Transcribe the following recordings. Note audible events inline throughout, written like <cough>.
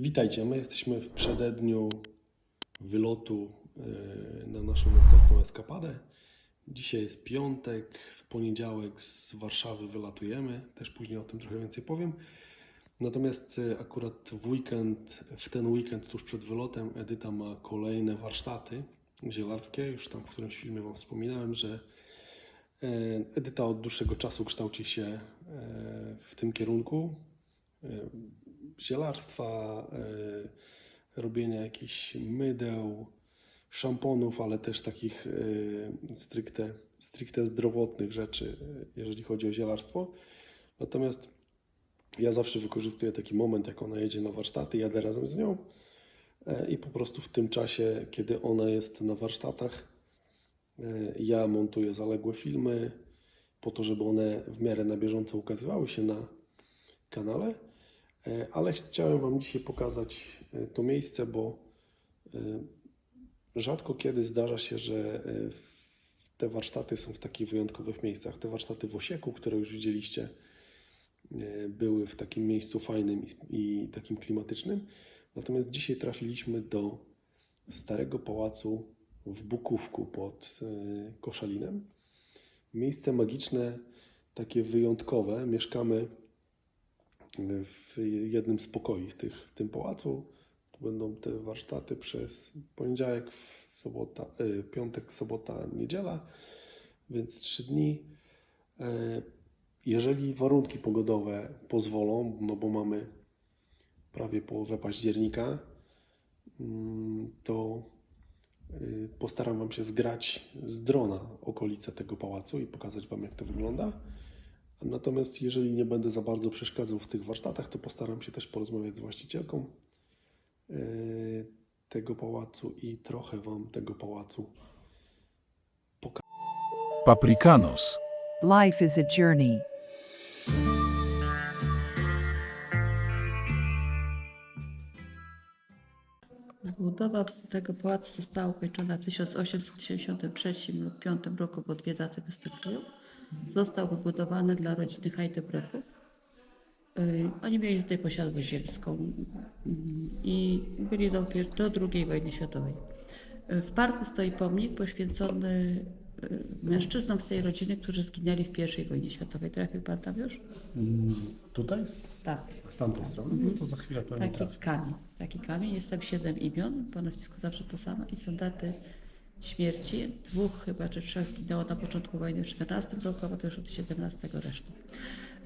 Witajcie, my jesteśmy w przededniu wylotu e, na naszą następną eskapadę. Dzisiaj jest piątek, w poniedziałek z Warszawy wylatujemy, też później o tym trochę więcej powiem. Natomiast e, akurat w weekend, w ten weekend tuż przed wylotem Edyta ma kolejne warsztaty zielarskie. Już tam w którymś filmie Wam wspominałem, że e, Edyta od dłuższego czasu kształci się w tym kierunku zielarstwa, e, robienia jakichś mydeł, szamponów, ale też takich e, stricte, stricte zdrowotnych rzeczy, e, jeżeli chodzi o zielarstwo. Natomiast ja zawsze wykorzystuję taki moment, jak ona jedzie na warsztaty, jadę razem z nią i po prostu w tym czasie, kiedy ona jest na warsztatach, ja montuję zaległe filmy po to, żeby one w miarę na bieżąco ukazywały się na kanale. E, Ale chciałem Wam dzisiaj pokazać e, to miejsce, bo e, rzadko kiedy zdarza się, że te warsztaty są w takich wyjątkowych miejscach. Te warsztaty w Osieku, które już widzieliście, były w takim miejscu fajnym i, takim klimatycznym. Natomiast dzisiaj trafiliśmy do starego pałacu w Bukówku pod Koszalinem. Miejsce magiczne, takie wyjątkowe. Mieszkamy w jednym z pokoi w, tych, w tym pałacu. Tu będą te warsztaty przez poniedziałek, sobota, y, piątek, sobota, niedziela, więc trzy dni. E, Jeżeli warunki pogodowe pozwolą, no bo mamy prawie połowę października, mm, to y, postaram Wam się zgrać z drona okolice tego pałacu i pokazać Wam, jak to wygląda. Natomiast jeżeli nie będę za bardzo przeszkadzał w tych warsztatach, to postaram się też porozmawiać z właścicielką e, tego pałacu i trochę Wam tego pałacu Paprikanos. Life is a journey. Budowa tego pałacu została ukończona w 1873 lub 1875 roku, bo dwie daty występują. Został wybudowany dla rodziny Heidelbergów. Yy, Oni mieli tutaj posiadłość ziemską yy, i byli do, do II wojny światowej. Yy, W parku stoi pomnik poświęcony yy, mężczyznom z tej rodziny, którzy zginęli w I wojnie światowej. Trafił pan tam już? Tutaj? Z, Tak. z tamtej strony? No to za chwilę pewnie Taki kamień. Taki kamień. Jest tam siedem imion, po nazwisku zawsze to samo i są daty śmierci. Dwóch chyba, czy trzech zginęło na początku wojny w 14 roku, a potem już od 17 resztę.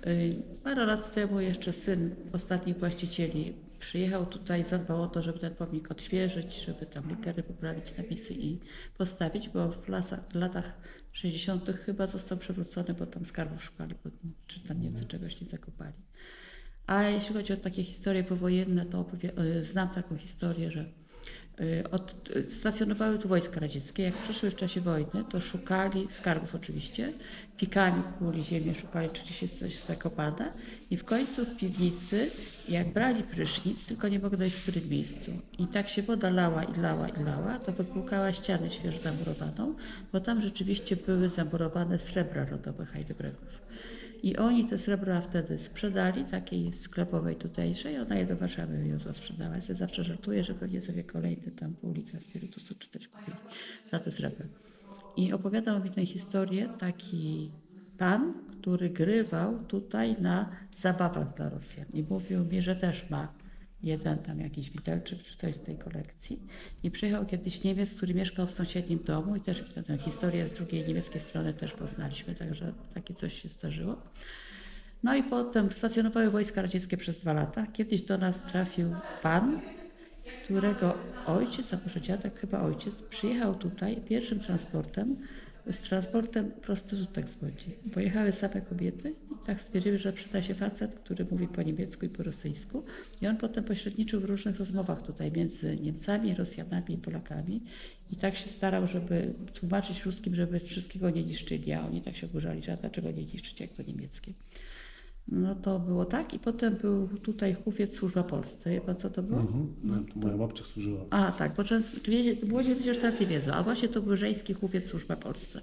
Yy, Parę lat temu jeszcze syn ostatnich właścicieli przyjechał tutaj, zadbał o to, żeby ten pomnik odświeżyć, żeby tam litery poprawić, napisy i postawić, bo w, lasach, w latach 60. chyba został przewrócony, bo tam skarbów szukali, bo, czy tam Niemcy czegoś nie zakopali. A jeśli chodzi o takie historie powojenne, to y, znam taką historię, że y, od, y, stacjonowały tu wojska radzieckie. Jak przyszły w czasie wojny, to szukali skarbów oczywiście, pikami kłuli ziemię, szukali, czy jest coś zakopane i w końcu w piwnicy, jak brali prysznic, tylko nie mogli dojść w którym miejscu. I tak się woda lała i lała i lała, to wypłukała ścianę świeżo zamurowaną, bo tam rzeczywiście były zamurowane srebra rodowe Heidelbergów. I oni te srebra wtedy sprzedali, takiej sklepowej tutejszej, ona je do Warszawy wywiozła, sprzedała. Ja zawsze żartuję, że pewnie sobie kolejny tam pół litra spirytusu czy coś kupili za te srebra. I opowiadał mi tę historię taki pan, który grywał tutaj na zabawach dla Rosjan. I mówił mi, że też ma jeden tam jakiś widelczyk czy coś z tej kolekcji. I przyjechał kiedyś Niemiec, który mieszkał w sąsiednim domu i też tę historię z drugiej niemieckiej strony też poznaliśmy, także takie coś się zdarzyło. No i potem stacjonowały wojska radzieckie przez dwa lata. Kiedyś do nas trafił pan, którego ojciec, a może dziadek, chyba ojciec, przyjechał tutaj pierwszym transportem, z transportem prostytutek z Łodzi. Pojechały same kobiety i tak stwierdziły, że przyda się facet, który mówi po niemiecku i po rosyjsku. I on potem pośredniczył w różnych rozmowach tutaj między Niemcami, Rosjanami i Polakami. I tak się starał, żeby tłumaczyć ruskim, żeby wszystkiego nie niszczyli, a oni tak się oburzali, że dlaczego nie niszczyć, jak to niemieckie. No to było tak i potem był tutaj hufiec służba Polsce. Wie pan co to było? No, moja babcia służyła. A tak, bo często, młodzi ludzie już teraz nie wiedzą, a właśnie to był żeński hufiec służba Polsce.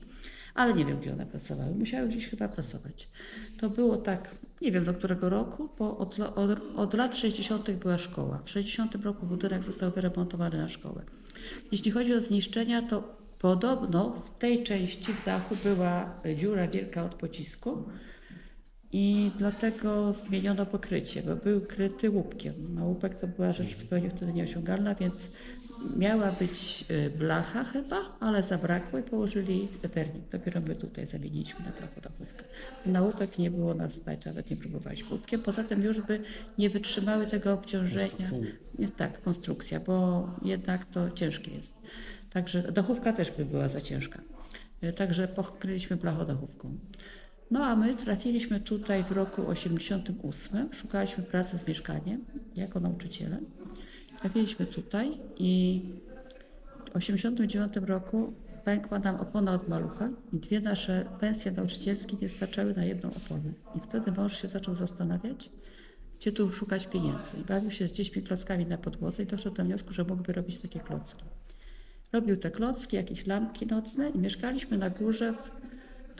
ale nie wiem, gdzie one pracowały. Musiały gdzieś chyba pracować. To było tak, nie wiem do którego roku, bo od, od, od lat 60. była szkoła. W 60 roku budynek został wyremontowany na szkołę. Jeśli chodzi o zniszczenia, to podobno w tej części w dachu była dziura wielka od pocisku i dlatego zmieniono pokrycie, bo był kryty łupkiem. A łupek to była rzecz zupełnie wtedy nieosiągalna, więc miała być y, blacha chyba, ale zabrakło i położyli eternik. Dopiero my tutaj zamieniliśmy na blachodachówkę. Na łupek nie było nas stać, nawet nie próbowaliśmy łupkiem. Poza tym już by nie wytrzymały tego obciążenia. Tak, konstrukcja, bo jednak to ciężkie jest. Także dachówka też by była za ciężka. Y, Także pokryliśmy blachodachówką. No a my trafiliśmy tutaj w roku 88, szukaliśmy pracy z mieszkaniem jako nauczyciele. Trafiliśmy tutaj i w 89 roku pękła nam opona od malucha i dwie nasze pensje nauczycielskie nie starczały na jedną oponę. I wtedy mąż się zaczął zastanawiać, gdzie tu szukać pieniędzy. I bawił się z dziećmi klockami na podłodze i doszedł do wniosku, że mógłby robić takie klocki. Robił te klocki, jakieś lampki nocne i mieszkaliśmy na górze w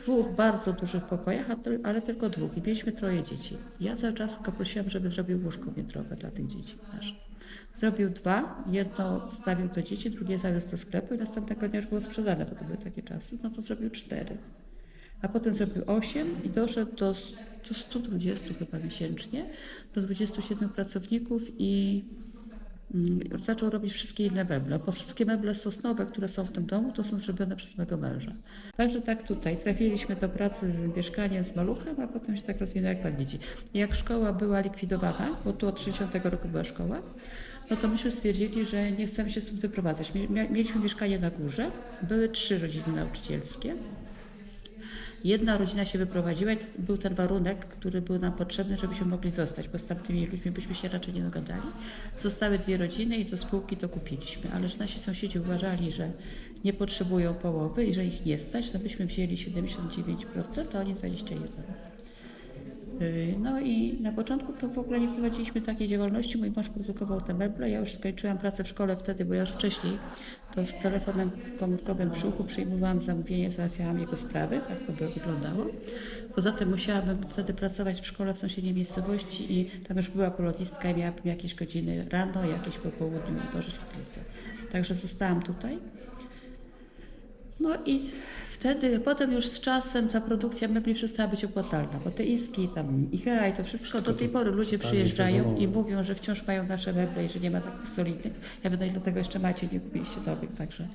dwóch bardzo dużych pokojach, ale tylko dwóch i mieliśmy troje dzieci. Ja cały czas go prosiłam, żeby zrobił łóżko piętrowe dla tych dzieci naszych. Zrobił dwa, jedno wstawił do dzieci, drugie zawiózł do sklepu i następnego dnia już było sprzedane, bo to były takie czasy, no to zrobił cztery. A potem zrobił osiem i doszedł do, do 120 chyba miesięcznie, do 27 pracowników i zaczął robić wszystkie inne meble, bo wszystkie meble sosnowe, które są w tym domu, to są zrobione przez mego męża. Także tak tutaj, trafiliśmy do pracy z mieszkaniem z maluchem, a potem się tak rozwinęło, jak pan widzi. Jak szkoła była likwidowana, bo tu od 60 roku była szkoła, no to myśmy stwierdzili, że nie chcemy się stąd wyprowadzać. Mieliśmy mieszkanie na górze, były trzy rodziny nauczycielskie. Jedna rodzina się wyprowadziła i był ten warunek, który był nam potrzebny, żebyśmy mogli zostać, bo z tamtymi ludźmi byśmy się raczej nie dogadali. Zostały dwie rodziny i do spółki to kupiliśmy, ale że nasi sąsiedzi uważali, że nie potrzebują połowy i że ich nie stać, no byśmy wzięli 79%, a oni 21%. Yy, No i na początku to w ogóle nie prowadziliśmy takiej działalności. Mój mąż produkował te meble. Ja już skończyłam pracę w szkole wtedy, bo ja już wcześniej to z telefonem komórkowym przy uchu przyjmowałam zamówienie, załatwiałam jego sprawy. Tak to by wyglądało. Poza tym musiałabym wtedy pracować w szkole w sąsiedniej miejscowości i tam już była polonistka i miałabym jakieś godziny rano, jakieś po południu po świetlicy. Także zostałam tutaj. No i wtedy, potem już z czasem ta produkcja mebli przestała być opłacalna, bo te iski, tam Ikea i to wszystko, do tej pory ludzie przyjeżdżają i mówią, że wciąż mają nasze meble i że nie ma takich solidnych. Ja wiem, no i dlatego jeszcze macie, nie kupiliście nowych, także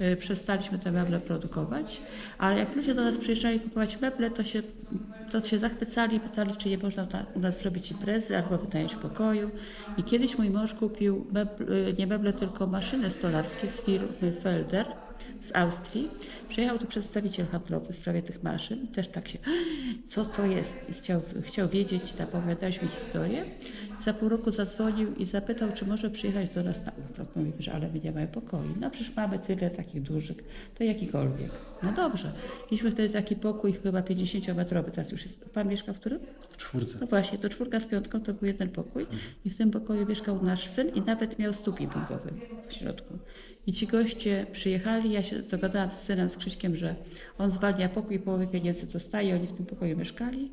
y, przestaliśmy te meble produkować. Ale jak ludzie do nas przyjeżdżali kupować meble, to się, to się zachwycali i pytali, czy nie można ta, u nas zrobić imprezy albo wynająć pokoju. I kiedyś mój mąż kupił mebl, y, nie meble, tylko maszyny stolarskie z firmy Felder z Austrii. Przyjechał tu przedstawiciel handlowy w sprawie tych maszyn i też tak się, <gasps> co to jest? I chciał, chciał wiedzieć, i opowiadaliśmy historię. Za pół roku zadzwonił i zapytał, czy może przyjechać do nas na urlop. Mówimy, że ale my nie mamy pokoi. No przecież mamy tyle takich dużych, to jakikolwiek. No dobrze. Mieliśmy wtedy taki pokój chyba 50-metrowy, teraz już jest. Pan mieszka w którym? W czwórce. No właśnie, to czwórka z piątką to był jeden pokój i w tym pokoju mieszkał nasz syn i nawet miał stół ping-pongowy w środku. I ci goście przyjechali, ja się dogadałam z synem, z Krzyśkiem, że on zwalnia pokój, połowę pieniędzy dostaje, oni w tym pokoju mieszkali.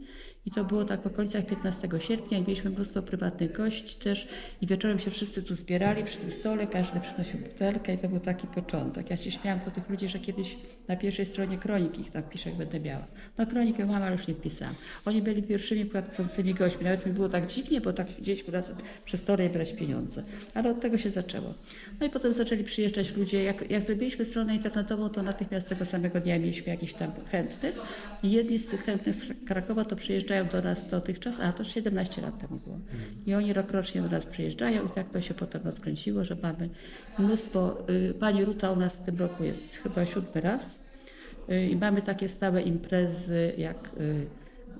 I to było tak w okolicach 15 sierpnia i mieliśmy mnóstwo prywatnych gości też i wieczorem się wszyscy tu zbierali przy tym stole, każdy przynosił butelkę i to był taki początek. Ja się śmiałam do tych ludzi, że kiedyś na pierwszej stronie kroniki ich tam wpiszę, jak będę miała. No kronikę mam, ale już nie wpisałam. Oni byli pierwszymi płacącymi gośćmi. Nawet mi było tak dziwnie, bo tak gdzieś razem przez tory brać pieniądze. Ale od tego się zaczęło. No i potem zaczęli przyjeżdżać ludzie. Jak, jak zrobiliśmy stronę internetową, to natychmiast tego samego dnia mieliśmy jakichś tam chętnych. I jedni z tych chętnych z Krakowa to przyjeżdżają do nas dotychczas, a to 17 lat temu było. I oni rokrocznie do nas przyjeżdżają i tak to się potem rozkręciło, że mamy mnóstwo. y, Pani Ruta u nas w tym roku jest chyba siódmy raz. Y, I mamy takie stałe imprezy jak y,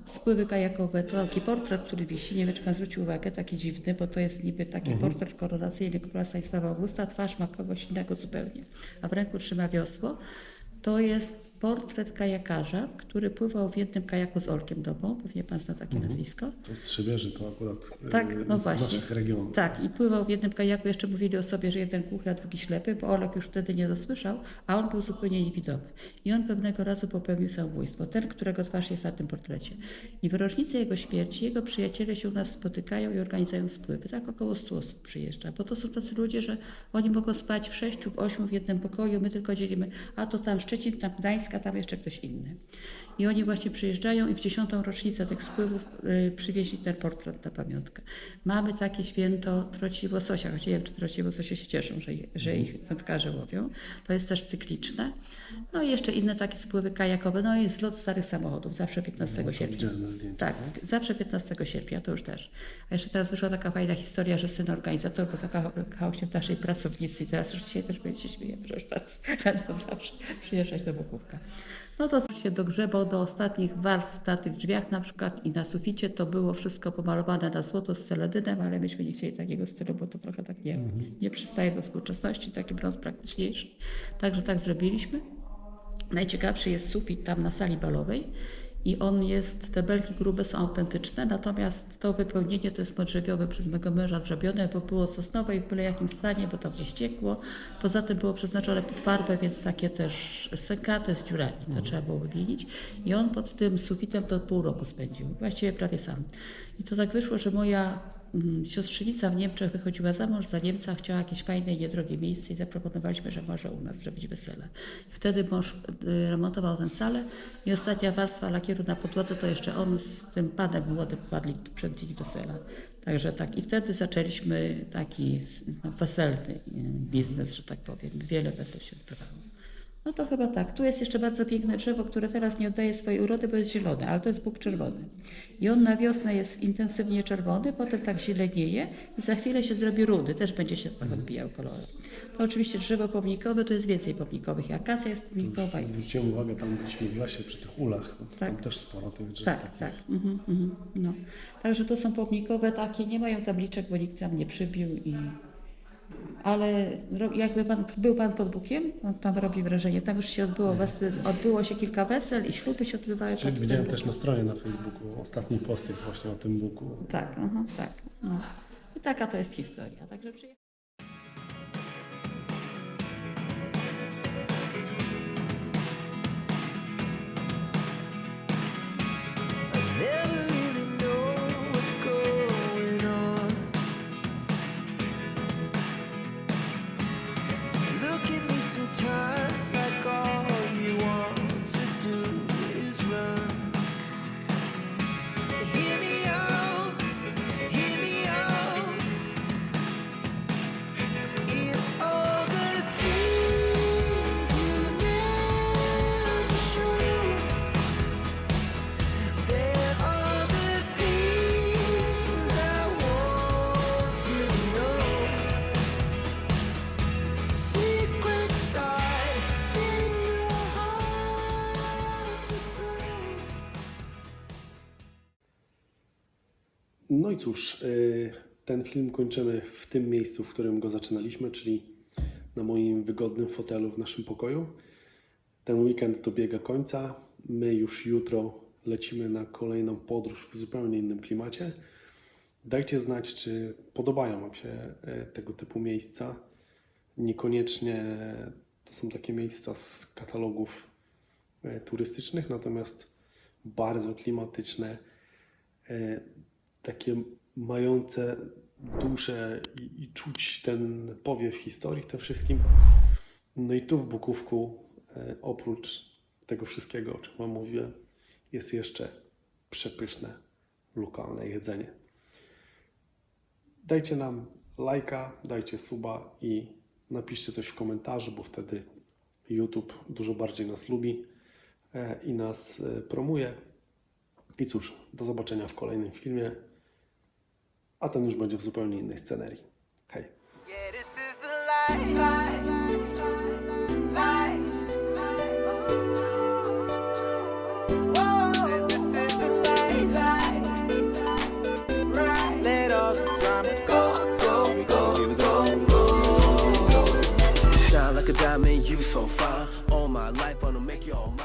spływy kajakowe, to taki portret, który wisi, nie wiem czy pan zwrócił uwagę, taki dziwny, bo to jest niby taki portret koronacyjny króla Stanisława Augusta, twarz ma kogoś innego zupełnie, a w ręku trzyma wiosło. To jest portret kajakarza, który pływał w jednym kajaku z Olkiem Dobą, pewnie pan zna takie nazwisko. To jest Strzebieży, to akurat e, Tak, no z właśnie. naszych regionów. Tak, i pływał w jednym kajaku, jeszcze mówili o sobie, że jeden głuchy, a drugi ślepy, bo Olek już wtedy nie dosłyszał, a on był zupełnie niewidomy. I on pewnego razu popełnił samobójstwo, ten, którego twarz jest na tym portrecie. I w rocznicę jego śmierci jego przyjaciele się u nas spotykają i organizują spływy. Tak około 100 osób przyjeżdża, bo to są tacy ludzie, że oni mogą spać w sześciu, w ośmiu w jednym pokoju, my tylko dzielimy, a to tam Szczecin, tam Gdańsk, a tam jeszcze ktoś inny. I oni właśnie przyjeżdżają i w dziesiątą rocznicę tych spływów y, przywieźli ten portret na pamiątkę. Mamy takie święto troci łososia, choć nie wiem, czy troci łososie się cieszą, że, że ich wędkarze łowią. To jest też cykliczne. No i jeszcze inne takie spływy kajakowe. No i zlot starych samochodów, zawsze 15 To sierpnia. Tak, zawsze 15 sierpnia, to już też. A jeszcze teraz wyszła taka fajna historia, że syn organizatorów zakochał się w naszej pracownicy i teraz już dzisiaj też będzie się śmiejemy, że już teraz <laughs> będą zawsze przyjeżdżać do Bochówka. No to się dogrzebał do ostatnich warstw na tych drzwiach na przykład i na suficie to było wszystko pomalowane na złoto z seledynem, ale myśmy nie chcieli takiego stylu, bo to trochę tak nie, nie przystaje do współczesności, taki brąz praktyczniejszy. Także tak zrobiliśmy. Najciekawszy jest sufit tam na sali balowej i on jest, te belki grube są autentyczne, natomiast to wypełnienie to jest modrzewiowe przez mego męża zrobione, bo było sosnowe i w byle jakim stanie, bo tam gdzieś ciekło. Poza tym było przeznaczone pod farbę, więc takie też sekate z dziurami, to trzeba było wymienić. I on pod tym sufitem to pół roku spędził, właściwie prawie sam. I to tak wyszło, że moja siostrzenica w Niemczech wychodziła za mąż za Niemca, chciała jakieś fajne niedrogie miejsce i zaproponowaliśmy, że może u nas zrobić wesele. I wtedy mąż y, remontował tę salę i ostatnia warstwa lakieru na podłodze to jeszcze on z tym panem młodym kładli przed dzień wesela. Także tak. I wtedy zaczęliśmy taki no, weselny y, biznes, że tak powiem. Wiele wesel się odbywało. No to chyba tak. Tu jest jeszcze bardzo piękne drzewo, które teraz nie oddaje swojej urody, bo jest zielone, ale to jest bóg czerwony. I on na wiosnę jest intensywnie czerwony, potem tak zielenieje i za chwilę się zrobi rudy, też będzie się tak odbijał kolorem. To oczywiście drzewo pomnikowe, to jest więcej pomnikowych. Akacja jest pomnikowa. I... Zwróciłem uwagę, tam byliśmy w lesie przy tych ulach, to tam Tak. też sporo tych drzew Tak, takich. tak. Mhm, mhm, no. Także to są pomnikowe takie, nie mają tabliczek, bo nikt tam nie przybił i ale jakby pan, był pan pod Bukiem, on tam robi wrażenie. Tam już się odbyło, wesel, odbyło się kilka wesel i śluby się odbywały pod widziałem też na stronie na Facebooku, ostatni post jest właśnie o tym buku. Tak, aha, tak. No. I taka to jest historia. Także przyje- No i cóż, y, ten film kończymy w tym miejscu, w którym go zaczynaliśmy, czyli na moim wygodnym fotelu w naszym pokoju. Ten weekend dobiega końca. My już jutro lecimy na kolejną podróż w zupełnie innym klimacie. Dajcie znać, czy podobają Wam się e, tego typu miejsca. Niekoniecznie to są takie miejsca z katalogów e, turystycznych, natomiast bardzo klimatyczne, e, takie mające duszę i, i czuć ten powiew historii w tym wszystkim. No i tu w Bukówku, e, oprócz tego wszystkiego, o czym Wam mówiłem, jest jeszcze przepyszne lokalne jedzenie. Dajcie nam lajka, dajcie suba i napiszcie coś w komentarzu, bo wtedy YouTube dużo bardziej nas lubi e, i nas e, promuje. I cóż, do zobaczenia w kolejnym filmie, a ten już będzie w zupełnie innej scenerii. Hej! All. Shine like a diamond, you so fine. All my life, wanna make your mind